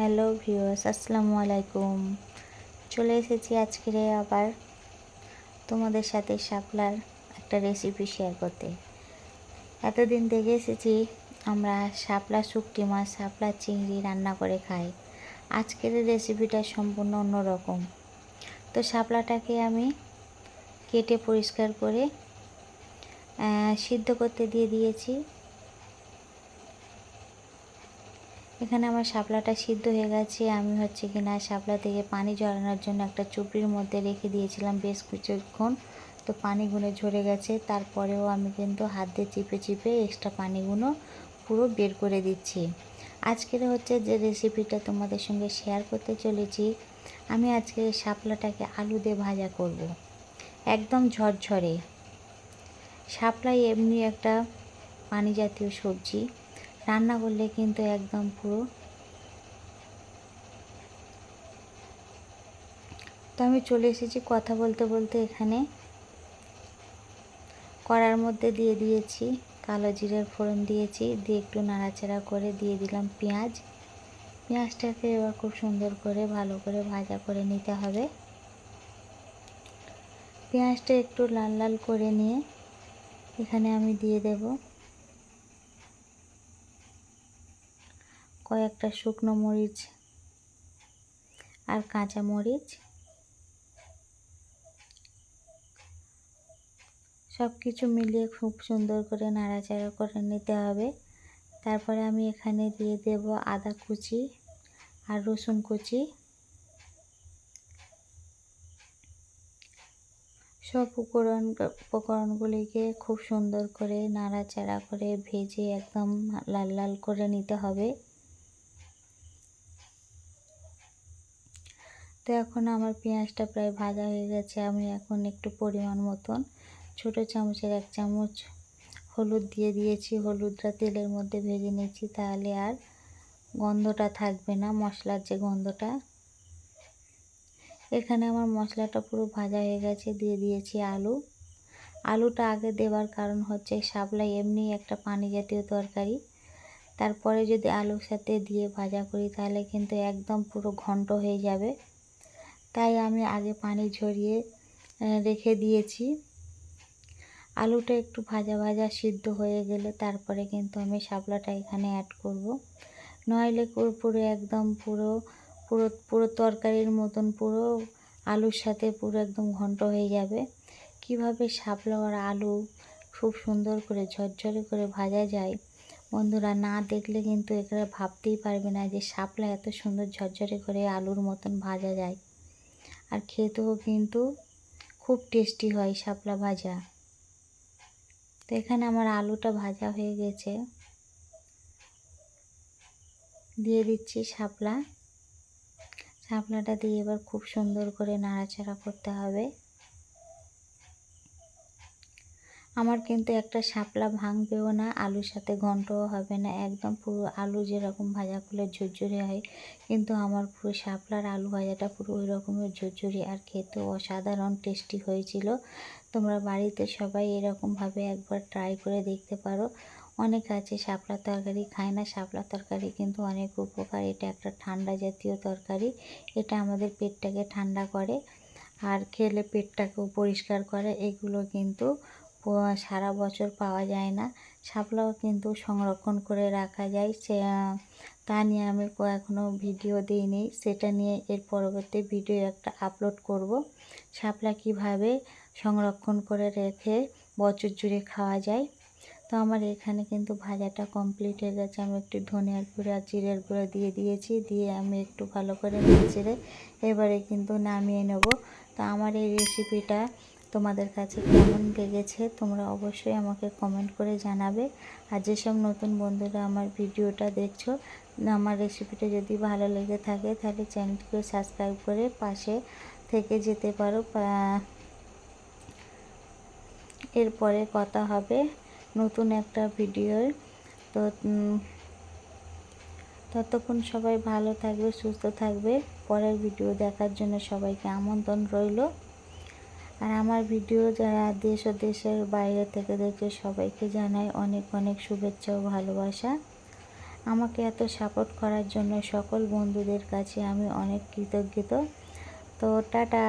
Hello viewers, আসসালামু আলাইকুম। চলে এসেছি আজকে আবার তোমাদের সাথে শাপলার একটা রেসিপি শেয়ার করতে। এতদিন দেখে এসেছি আমরা শাপলা শুকটি মাছ, শাপলা চিংড়ি রান্না করে খাই। আজকের রেসিপিটা সম্পূর্ণ অন্যরকম। তো শাপলাটাকে আমি কেটে পরিষ্কার করে সিদ্ধ করতে দিয়ে দিয়েছি। এখানে আমার শাপলাটা সিদ্ধ হয়ে গেছে। আমি হচ্ছে কিনা শাপলা থেকে পানি ঝরানোর জন্য একটা চুপড়ির মধ্যে রেখে দিয়েছিলাম বেশ কিছুক্ষণ। তো পানিগুলো ঝরে গেছে। তারপরেও আমি কিন্তু হাত দিয়ে চিপে চিপে এক্সট্রা পানিগুলো পুরো বের করে দিচ্ছি। আজকের হচ্ছে যে রেসিপিটা তোমাদের সঙ্গে শেয়ার করতে চলেছি, আমি আজকে শাপলাটাকে আলু দিয়ে ভাজা করব। একদম ঝরঝরে। শাপলাই এমনি একটা পানি জাতীয় সবজি। রান্না করলে কিন্তু একদম পুরো। তো আমি চলে এসেছি কথা বলতে বলতে এখানে। কড়ার মধ্যে দিয়ে দিয়েছি কালো জিরের ফোড়ন দিয়েছি, দিয়ে একটু নাড়াচাড়া করে দিয়ে দিলাম পেঁয়াজ। পেঁয়াজটাকে এবার খুব সুন্দর করে ভালো করে ভাজা করে নিতে হবে। পেঁয়াজটা একটু লাল লাল করে নিয়ে এখানে আমি দিয়ে দেবো। কয়েকটা শুকনো মরিচ আর কাঁচা মরিচ। সব কিছু মিলিয়ে খুব সুন্দর করে নাড়াচাড়া করে নিতে হবে। তারপরে আমি এখানে দিয়ে দেব আদা কুচি আর রসুন কুচি। সব উপকরণ, উপকরণগুলিকে খুব সুন্দর করে নাড়াচাড়া করে ভেজে একদম লাল লাল করে নিতে হবে। তো এখন আমার পেঁয়াজটা প্রায় ভাজা হয়ে গেছে। আমি এখন একটু পরিমাণ মতন ছোটো চামচের এক চামচ হলুদ দিয়ে দিয়েছি। হলুদটা তেলের মধ্যে ভেজে নিয়েছি। তাহলে আর গন্ধটা থাকবে না, মশলার যে গন্ধটা। এখানে আমার মশলাটা পুরো ভাজা হয়ে গেছে। দিয়ে দিয়েছি আলু। আলুটা আগে দেওয়ার কারণ হচ্ছে শাপলা এমনি একটা পানি জাতীয় তরকারি। তারপরে যদি আলুর সাথে দিয়ে ভাজা করি, তাহলে কিন্তু একদম পুরো ঘন্ট হয়ে যাবে। তাই আমি আগে পানি ঝরিয়ে রেখে দিয়েছি। আলুটা একটু ভাজা ভাজা সিদ্ধ হয়ে গেলে তারপরে কিন্তু আমি শাপলাটা এখানে অ্যাড করব। নইলে পুরো একদম পুরো পুরো পুরো তরকারির মতন পুরো আলুর সাথে পুরো একদম ঘন্ট হয়ে যাবে। কীভাবে শাপলা আর আলু খুব সুন্দর করে ঝরঝরে করে ভাজা যায়, বন্ধুরা না দেখলে কিন্তু এখানে ভাবতেই পারবে না যে শাপলা এত সুন্দর ঝরঝরে করে আলুর মতন ভাজা যায়। আর খেতেও কিন্তু খুব টেস্টি হয় শাপলা ভাজা। তো এখানে আমার আলুটা ভাজা হয়ে গেছে। দিয়ে দিচ্ছি শাপলা। শাপলাটা দিয়ে এবার খুব সুন্দর করে নাড়াচাড়া করতে হবে। আমার কিন্তু একটা শাপলা ভাঙবেও না, আলুর সাথে ঘন্টও হবে না, একদম পুরো আলু যেরকম ভাজা করলে ঝুরঝুরে হয়, কিন্তু আমার পুরো শাপলার আলু ভাজাটা পুরো ওই রকমের ঝুরঝুরি আর খেতেও অসাধারণ টেস্টি হয়েছিল। তোমরা বাড়িতে সবাই এরকমভাবে একবার ট্রাই করে দেখতে পারো। অনেক আছে শাপলা তরকারি, খায় না শাপলা তরকারি, কিন্তু অনেক উপকার। এটা একটা ঠান্ডা জাতীয় তরকারি, এটা আমাদের পেটটাকে ঠান্ডা করে, আর খেলে পেটটাকেও পরিষ্কার করে, এগুলো কিন্তু সারা বছর পাওয়া যায় না। শাপলাও কিন্তু সংরক্ষণ করে রাখা যায়। সে তা নিয়ে আমি এখনও ভিডিও দিইনি। সেটা নিয়ে এর পরবর্তী ভিডিও একটা আপলোড করব। শাপলা কীভাবে সংরক্ষণ করে রেখে বছর জুড়ে খাওয়া যায়। তো আমার এখানে কিন্তু ভাজাটা কমপ্লিট হয়ে গেছে। আমি একটু ধনিয়ার গুঁড়ো, জিরের গুঁড়ো দিয়ে দিয়েছি। দিয়ে আমি একটু ভালো করে নেড়ে এবারে কিন্তু নামিয়ে নেব। তো আমার এই রেসিপিটা তোমাদের কাছে কেমন লেগেছে, তোমরা অবশ্যই আমাকে কমেন্ট করে জানাবে। আর যেসব নতুন বন্ধুরা আমার ভিডিওটা দেখছ, আমার রেসিপিটা যদি ভালো লেগে থাকে, তাহলে চ্যানেলটিকে সাবস্ক্রাইব করে পাশে থেকে যেতে পারো। এরপরে কথা হবে নতুন একটা ভিডিওর তো ততক্ষণ সবাই ভালো থাকবে, সুস্থ থাকবে। পরের ভিডিও দেখার জন্য সবাইকে আমন্ত্রণ রইল। আর আমার ভিডিও যারা দেশ ও দেশের বাইরে থেকে দেখছে, সবাইকে জানাই অনেক অনেক শুভেচ্ছা ও ভালোবাসা। আমাকে এত সাপোর্ট করার জন্য সকল বন্ধুদের কাছে আমি অনেক কৃতজ্ঞ। তো টাটা।